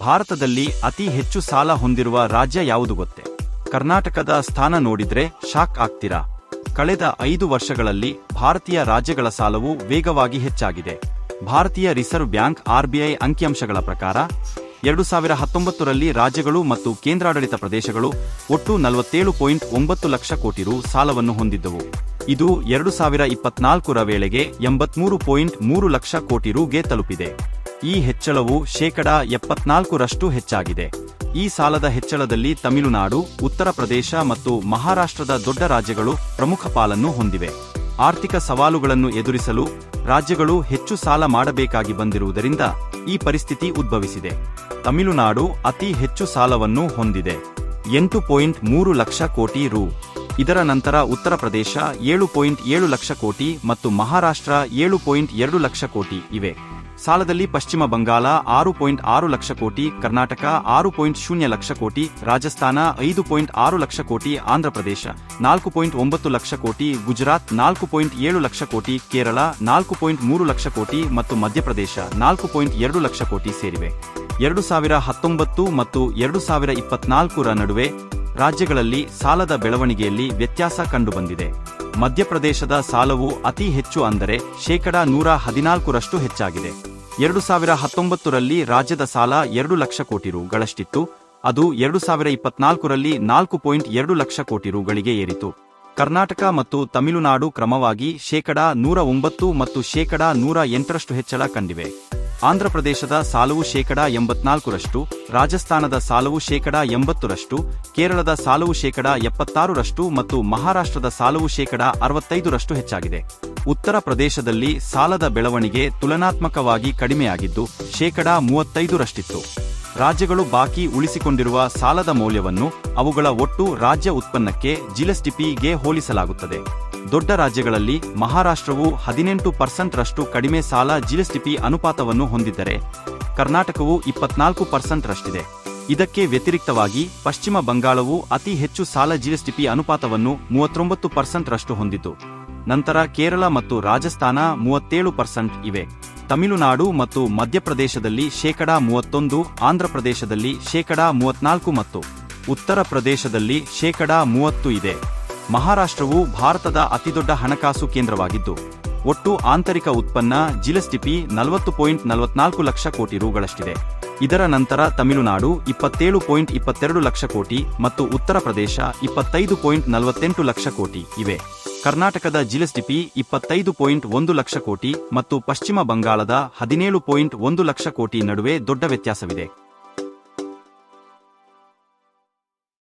ಭಾರತದಲ್ಲಿ ಅತಿ ಹೆಚ್ಚು ಸಾಲ ಹೊಂದಿರುವ ರಾಜ್ಯ ಯಾವುದು ಗೊತ್ತೇ? ಕರ್ನಾಟಕದ ಸ್ಥಾನ ನೋಡಿದ್ರೆ ಶಾಕ್ ಆಗ್ತೀರಾ? ಕಳೆದ ಐದು ವರ್ಷಗಳಲ್ಲಿ ಭಾರತೀಯ ರಾಜ್ಯಗಳ ಸಾಲವು ವೇಗವಾಗಿ ಹೆಚ್ಚಾಗಿದೆ. ಭಾರತೀಯ ರಿಸರ್ವ್ ಬ್ಯಾಂಕ್ ಆರ್ಬಿಐ ಅಂಕಿಅಂಶಗಳ ಪ್ರಕಾರ, ಎರಡು ಸಾವಿರ ಹತ್ತೊಂಬತ್ತರಲ್ಲಿ ರಾಜ್ಯಗಳು ಮತ್ತು ಕೇಂದ್ರಾಡಳಿತ ಪ್ರದೇಶಗಳು ಒಟ್ಟು ನಲವತ್ತೇಳು ಪಾಯಿಂಟ್ ಒಂಬತ್ತು ಲಕ್ಷ ಕೋಟಿ ರು ಸಾಲವನ್ನು ಹೊಂದಿದ್ದವು. ಇದು ಎರಡು ಸಾವಿರ ಇಪ್ಪತ್ನಾಲ್ಕರ ವೇಳೆಗೆ ಎಂಬತ್ಮೂರು ಪಾಯಿಂಟ್ ಮೂರು ಲಕ್ಷ ಕೋಟಿ ರುಗೆ ತಲುಪಿದೆ. ಈ ಹೆಚ್ಚಳವು ಶೇಕಡಾ ಎಪ್ಪತ್ನಾಲ್ಕರಷ್ಟು ಹೆಚ್ಚಾಗಿದೆ. ಈ ಸಾಲದ ಹೆಚ್ಚಳದಲ್ಲಿ ತಮಿಳುನಾಡು, ಉತ್ತರ ಪ್ರದೇಶ ಮತ್ತು ಮಹಾರಾಷ್ಟ್ರದ ದೊಡ್ಡ ರಾಜ್ಯಗಳು ಪ್ರಮುಖ ಪಾಲನ್ನು ಹೊಂದಿವೆ. ಆರ್ಥಿಕ ಸವಾಲುಗಳನ್ನು ಎದುರಿಸಲು ರಾಜ್ಯಗಳು ಹೆಚ್ಚು ಸಾಲ ಮಾಡಬೇಕಾಗಿ ಬಂದಿರುವುದರಿಂದ ಈ ಪರಿಸ್ಥಿತಿ ಉದ್ಭವಿಸಿದೆ. ತಮಿಳುನಾಡು ಅತಿ ಹೆಚ್ಚು ಸಾಲವನ್ನು ಹೊಂದಿದೆ. ಎಂಟು ಪಾಯಿಂಟ್ ಮೂರು ಲಕ್ಷ ಕೋಟಿ ರು. ಇದರ ನಂತರ ಉತ್ತರ ಪ್ರದೇಶ ಏಳು ಪಾಯಿಂಟ್ ಏಳು ಲಕ್ಷ ಕೋಟಿ ಮತ್ತು ಮಹಾರಾಷ್ಟ್ರ ಏಳು ಪಾಯಿಂಟ್ ಎರಡು ಲಕ್ಷ ಕೋಟಿ ಇವೆ. ಸಾಲದಲ್ಲಿ ಪಶ್ಚಿಮ ಬಂಗಾಳ ಆರು ಪಾಯಿಂಟ್ ಆರು ಲಕ್ಷ ಕೋಟಿ, ಕರ್ನಾಟಕ ಆರು ಪಾಯಿಂಟ್ ಶೂನ್ಯ ಲಕ್ಷ ಕೋಟಿ, ರಾಜಸ್ಥಾನ ಐದು ಪಾಯಿಂಟ್ ಆರು ಲಕ್ಷ ಕೋಟಿ ಆಂಧ್ರಪ್ರದೇಶ ನಾಲ್ಕು ಪಾಯಿಂಟ್ ಒಂಬತ್ತು ಲಕ್ಷ ಕೋಟಿ, ಗುಜರಾತ್ ನಾಲ್ಕು ಪಾಯಿಂಟ್ ಏಳು ಲಕ್ಷ ಕೋಟಿ, ಕೇರಳ ನಾಲ್ಕು ಪಾಯಿಂಟ್ ಮೂರು ಲಕ್ಷ ಕೋಟಿ ಮತ್ತು ಮಧ್ಯಪ್ರದೇಶ ನಾಲ್ಕು ಪಾಯಿಂಟ್ ಎರಡು ಲಕ್ಷ ಕೋಟಿ ಸೇರಿವೆ. ಎರಡು ಸಾವಿರ ಹತ್ತೊಂಬತ್ತು ಮತ್ತು ಎರಡು ಸಾವಿರ ಇಪ್ಪತ್ನಾಲ್ಕರ ನಡುವೆ ರಾಜ್ಯಗಳಲ್ಲಿ ಸಾಲದ ಬೆಳವಣಿಗೆಯಲ್ಲಿ ವ್ಯತ್ಯಾಸ ಕಂಡುಬಂದಿದೆ. ಮಧ್ಯಪ್ರದೇಶದ ಸಾಲವು ಅತಿ ಹೆಚ್ಚು ಅಂದರೆ ಶೇಕಡಾ ನೂರ ಹದಿನಾಲ್ಕರಷ್ಟು ಹೆಚ್ಚಾಗಿದೆ. ಎರಡು ಸಾವಿರ ಹತ್ತೊಂಬತ್ತರಲ್ಲಿ ರಾಜ್ಯದ ಸಾಲ ಎರಡು ಲಕ್ಷ ಕೋಟಿ ರುಗಳಷ್ಟಿತ್ತು. ಅದು ಎರಡು ಸಾವಿರ ಇಪ್ಪತ್ನಾಲ್ಕರಲ್ಲಿ ನಾಲ್ಕು ಪಾಯಿಂಟ್ ಎರಡು ಲಕ್ಷ ಕೋಟಿ ರುಗಳಿಗೆ ಏರಿತು. ಕರ್ನಾಟಕ ಮತ್ತು ತಮಿಳುನಾಡು ಕ್ರಮವಾಗಿ ಶೇಕಡಾ ನೂರ ಒಂಬತ್ತು ಮತ್ತು ಶೇಕಡಾ ನೂರ ಎಂಟರಷ್ಟು ಹೆಚ್ಚಳ ಕಂಡಿವೆ. ಆಂಧ್ರಪ್ರದೇಶದ ಸಾಲವು ಶೇಕಡಾ ಎಂಬತ್ನಾಲ್ಕರಷ್ಟು ರಾಜಸ್ಥಾನದ ಸಾಲವು ಶೇಕಡಾ ಎಂಬತ್ತರಷ್ಟು ಕೇರಳದ ಸಾಲವು ಶೇಕಡಾ ಎಪ್ಪತ್ತಾರರಷ್ಟು ಮತ್ತು ಮಹಾರಾಷ್ಟ್ರದ ಸಾಲವು ಶೇಕಡಾ ಅರವತ್ತೈದರಷ್ಟು ಹೆಚ್ಚಾಗಿದೆ. ಉತ್ತರ ಪ್ರದೇಶದಲ್ಲಿ ಸಾಲದ ಬೆಳವಣಿಗೆ ತುಲನಾತ್ಮಕವಾಗಿ ಕಡಿಮೆಯಾಗಿದ್ದು, ಶೇಕಡಾ ಮೂವತ್ತೈದರಷ್ಟಿತ್ತು ರಾಜ್ಯಗಳು ಬಾಕಿ ಉಳಿಸಿಕೊಂಡಿರುವ ಸಾಲದ ಮೌಲ್ಯವನ್ನು ಅವುಗಳ ಒಟ್ಟು ರಾಜ್ಯ ಉತ್ಪನ್ನಕ್ಕೆ ಜಿಎಸ್ಟಿಪಿಗೆ ಹೋಲಿಸಲಾಗುತ್ತದೆ. ದೊಡ್ಡ ರಾಜ್ಯಗಳಲ್ಲಿ ಮಹಾರಾಷ್ಟ್ರವು ಹದಿನೆಂಟು ಪರ್ಸೆಂಟ್ ರಷ್ಟು ಕಡಿಮೆ ಸಾಲ ಜಿಎಸ್ಟಿಪಿ ಅನುಪಾತವನ್ನು ಹೊಂದಿದ್ದರೆ ಕರ್ನಾಟಕವು ಇಪ್ಪತ್ನಾಲ್ಕು ಪರ್ಸೆಂಟ್ ರಷ್ಟಿದೆ. ಇದಕ್ಕೆ ವ್ಯತಿರಿಕ್ತವಾಗಿ ಪಶ್ಚಿಮ ಬಂಗಾಳವು ಅತಿ ಹೆಚ್ಚು ಸಾಲ ಜಿಎಸ್ಟಿಪಿ ಅನುಪಾತವನ್ನು ಮೂವತ್ತೊಂಬತ್ತು ಪರ್ಸೆಂಟ್ ರಷ್ಟು ಹೊಂದಿತು ನಂತರ ಕೇರಳ ಮತ್ತು ರಾಜಸ್ಥಾನ ಮೂವತ್ತೇಳು ಪರ್ಸೆಂಟ್ ಇವೆ. ತಮಿಳುನಾಡು ಮತ್ತು ಮಧ್ಯಪ್ರದೇಶದಲ್ಲಿ ಶೇಕಡಾ ಮೂವತ್ತೊಂದು, ಆಂಧ್ರಪ್ರದೇಶದಲ್ಲಿ ಶೇಕಡಾ ಮೂವತ್ನಾಲ್ಕು ಮತ್ತು ಉತ್ತರ ಪ್ರದೇಶದಲ್ಲಿ ಶೇಕಡಾ ಮೂವತ್ತು ಇದೆ. ಮಹಾರಾಷ್ಟ್ರವು ಭಾರತದ ಅತಿದೊಡ್ಡ ಹಣಕಾಸು ಕೇಂದ್ರವಾಗಿದ್ದು, ಒಟ್ಟು ಆಂತರಿಕ ಉತ್ಪನ್ನ ಜಿಎಸ್ಟಿಪಿ ನಲವತ್ತು ಪಾಯಿಂಟ್ ನಲವತ್ನಾಲ್ಕು ಲಕ್ಷ ಕೋಟಿ ರುಗಳಷ್ಟಿದೆ. ಇದರ ನಂತರ ತಮಿಳುನಾಡು ಇಪ್ಪತ್ತೇಳು ಪಾಯಿಂಟ್ ಇಪ್ಪತ್ತೆರಡು ಲಕ್ಷ ಕೋಟಿ ಮತ್ತು ಉತ್ತರ ಪ್ರದೇಶ ಇಪ್ಪತ್ತೈದು ಪಾಯಿಂಟ್ ನಲವತ್ತೆಂಟು ಲಕ್ಷ ಕೋಟಿ ಇವೆ. ಕರ್ನಾಟಕದ ಜಿಎಸ್ಟಿಪಿ ಇಪ್ಪತ್ತೈದು ಪಾಯಿಂಟ್ ಒಂದು ಲಕ್ಷ ಕೋಟಿ ಮತ್ತು ಪಶ್ಚಿಮ ಬಂಗಾಳದ ಹದಿನೇಳು ಪಾಯಿಂಟ್ ಒಂದು ಲಕ್ಷ ಕೋಟಿ ನಡುವೆ ದೊಡ್ಡ ವ್ಯತ್ಯಾಸವಿದೆ.